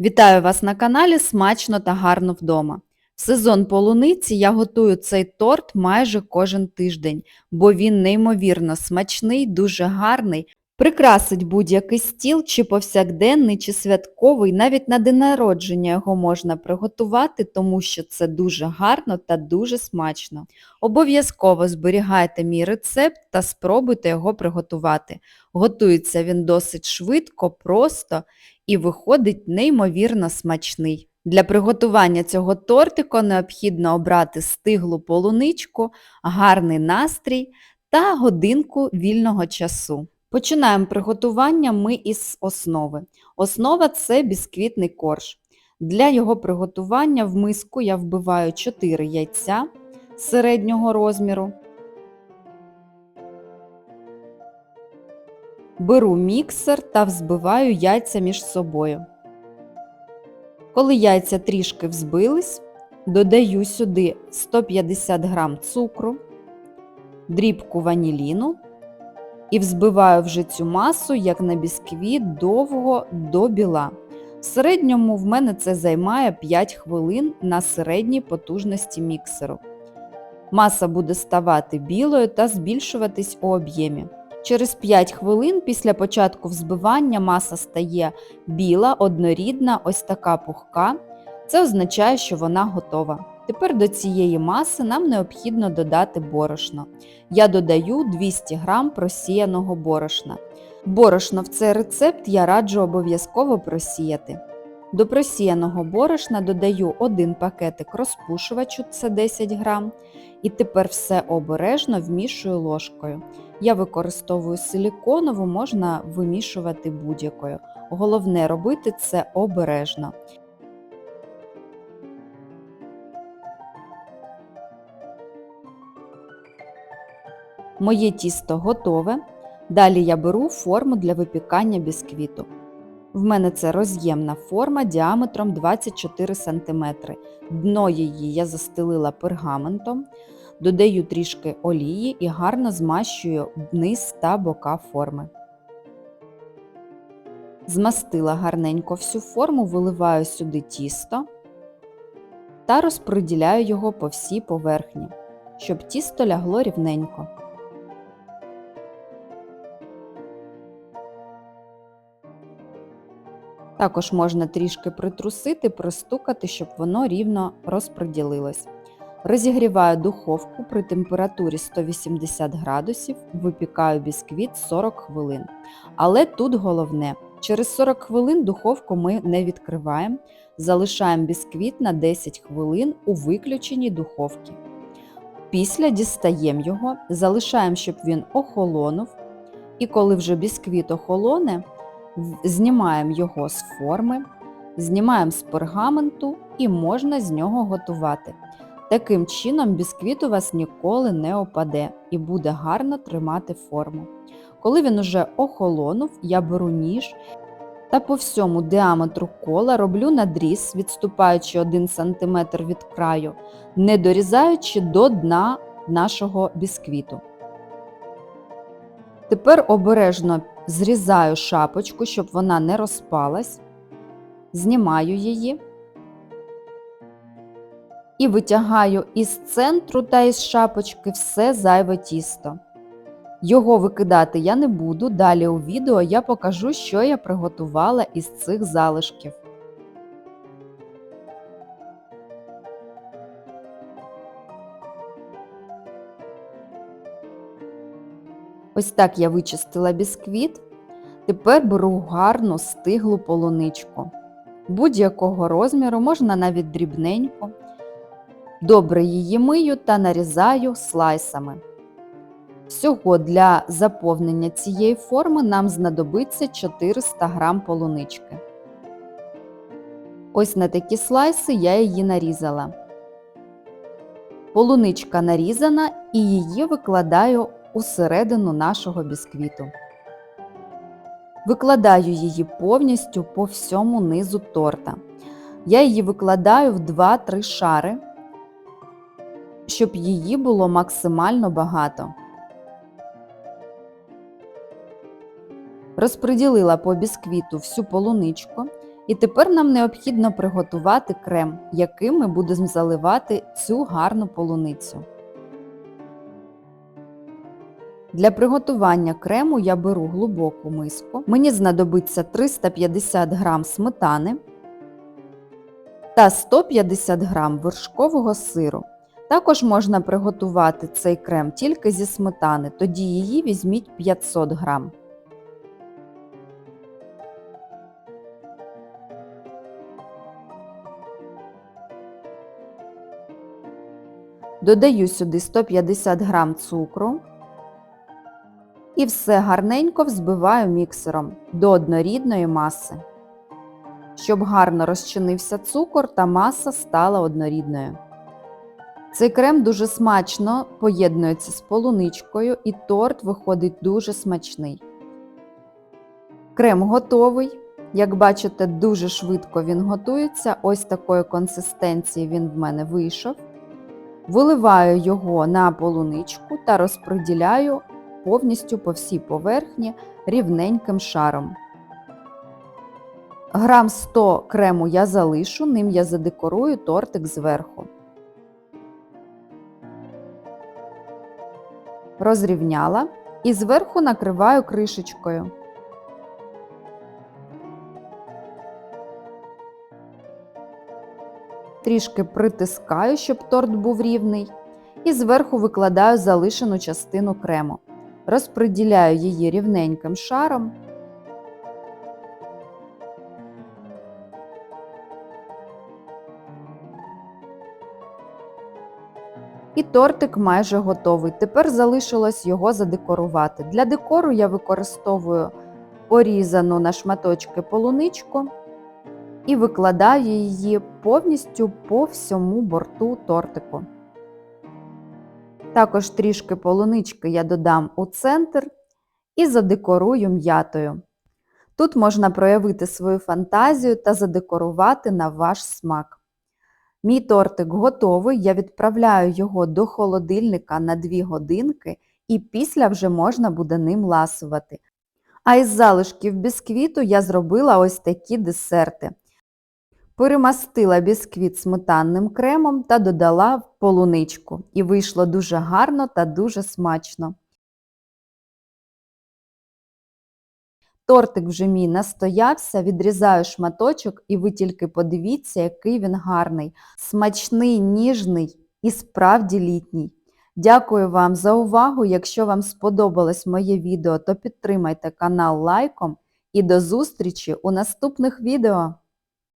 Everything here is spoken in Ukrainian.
Вітаю вас на каналі Смачно та гарно вдома. В сезон полуниці я готую цей торт майже кожен тиждень, бо він неймовірно смачний, дуже гарний, прикрасить будь-який стіл, чи повсякденний, чи святковий, навіть на день народження його можна приготувати, тому що це дуже гарно та дуже смачно. Обов'язково зберігайте мій рецепт та спробуйте його приготувати. Готується він досить швидко, просто і виходить неймовірно смачний. Для приготування цього тортику необхідно обрати стиглу полуничку, гарний настрій та годинку вільного часу. Починаємо приготування ми із основи. Основа це бісквітний корж. Для його приготування в миску я вбиваю 4 яйця середнього розміру. Беру міксер та взбиваю яйця між собою. Коли яйця трішки взбились, додаю сюди 150 г цукру, дрібку ваніліну і взбиваю вже цю масу, як на бісквіт, довго до біла. В середньому в мене це займає 5 хвилин на середній потужності міксеру. Маса буде ставати білою та збільшуватись у об'ємі. Через 5 хвилин після початку взбивання маса стає біла, однорідна, ось така пухка. Це означає, що вона готова. Тепер до цієї маси нам необхідно додати борошно. Я додаю 200 г просіяного борошна. Борошно в цей рецепт я раджу обов'язково просіяти. До просіяного борошна додаю один пакетик розпушувачу, це 10 г, і тепер все обережно вмішую ложкою. Я використовую силіконову, можна вимішувати будь-якою. Головне робити це обережно. Моє тісто готове. Далі я беру форму для випікання бісквіту. В мене це роз'ємна форма діаметром 24 см. Дно її я застелила пергаментом, додаю трішки олії і гарно змащую низ та бока форми. Змастила гарненько всю форму, виливаю сюди тісто та розподіляю його по всій поверхні, щоб тісто лягло рівненько. Також можна трішки притрусити, пристукати, щоб воно рівно розподілилось. Розігріваю духовку при температурі 180 градусів, випікаю бісквіт 40 хвилин. Але тут головне, через 40 хвилин духовку ми не відкриваємо, залишаємо бісквіт на 10 хвилин у виключеній духовці. Після дістаємо його, залишаємо, щоб він охолонув. І коли вже бісквіт охолоне, знімаємо його з форми, знімаємо з пергаменту і можна з нього готувати. Таким чином бісквіт у вас ніколи не опаде і буде гарно тримати форму. Коли він уже охолонув, я беру ніж та по всьому діаметру кола роблю надріз, відступаючи 1 см від краю, не дорізаючи до дна нашого бісквіту. Тепер обережно зрізаю шапочку, щоб вона не розпалась, знімаю її і витягаю із центру та із шапочки все зайве тісто. Його викидати я не буду, далі у відео я покажу, що я приготувала із цих залишків. Ось так я вичистила бісквіт. Тепер беру гарну стиглу полуничку. Будь-якого розміру, можна навіть дрібненько. Добре її мию та нарізаю слайсами. Всього для заповнення цієї форми нам знадобиться 400 г полунички. Ось на такі слайси я її нарізала. Полуничка нарізана і її викладаю усередину нашого бісквіту. Викладаю її повністю по всьому низу торта. Я її викладаю в 2-3 шари, щоб її було максимально багато. Розподілила по бісквіту всю полуничку І тепер нам необхідно приготувати крем, яким ми будемо заливати цю гарну полуницю. Для приготування крему я беру глибоку миску. Мені знадобиться 350 г сметани та 150 г вершкового сиру. Також можна приготувати цей крем тільки зі сметани, тоді її візьміть 500 г. Додаю сюди 150 г цукру і все гарненько взбиваю міксером до однорідної маси. Щоб гарно розчинився цукор та маса стала однорідною. Цей крем дуже смачно поєднується з полуничкою і торт виходить дуже смачний. Крем готовий. Як бачите, дуже швидко він готується. Ось такої консистенції він в мене вийшов. Виливаю його на полуничку та розподіляю повністю по всій поверхні рівненьким шаром. Грам 100 крему я залишу, ним я задекорую тортик зверху. Розрівняла і зверху накриваю кришечкою. Трішки притискаю, щоб торт був рівний, і зверху викладаю залишену частину крему. Розподіляю її рівненьким шаром. І тортик майже готовий. Тепер залишилось його задекорувати. Для декору я використовую порізану на шматочки полуничку і викладаю її повністю по всьому борту тортику. Також трішки полунички я додам у центр і задекорую м'ятою. Тут можна проявити свою фантазію та задекорувати на ваш смак. Мій тортик готовий, я відправляю його до холодильника на 2 годинки і після вже можна буде ним ласувати. А із залишків бісквіту я зробила ось такі десерти. Перемастила бісквіт сметанним кремом та додала в полуничку. І вийшло дуже гарно та дуже смачно. Тортик вже мій настоявся, відрізаю шматочок і ви тільки подивіться, який він гарний, смачний, ніжний і справді літній. Дякую вам за увагу. Якщо вам сподобалось моє відео, то підтримайте канал лайком і до зустрічі у наступних відео!